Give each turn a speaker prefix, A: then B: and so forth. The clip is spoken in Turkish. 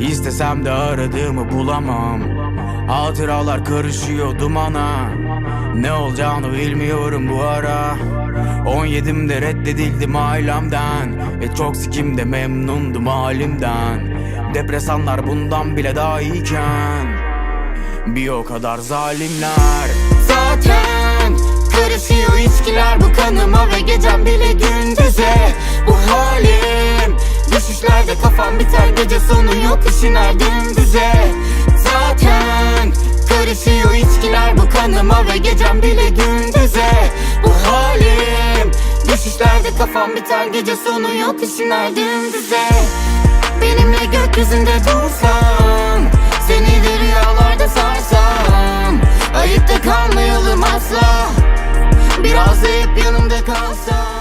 A: İstesem de aradığımı bulamam. Hatıralar karışıyor dumana. Ne olacağını bilmiyorum bu ara. 17'imde reddedildim ailemden. Ve çok sikimde memnundum halimden. Depresanlar bundan bile daha iyiken. Bir o kadar zalimler.
B: Zaten karışıyor içkiler bu kanıma ve gecem bile gündüze düşüşlerde kafam biter gece sonu yok işin her dümdüze Zaten karışıyor içkiler bu kanıma ve gecem bile gündüze. Bu halim düşüşlerde kafam biter gece sonu yok işin her dümdüze Benimle gökyüzünde dursan Seni de rüyalarda sarsam Ayıpta kalmayalım asla. Biraz da hep yanımda kalsan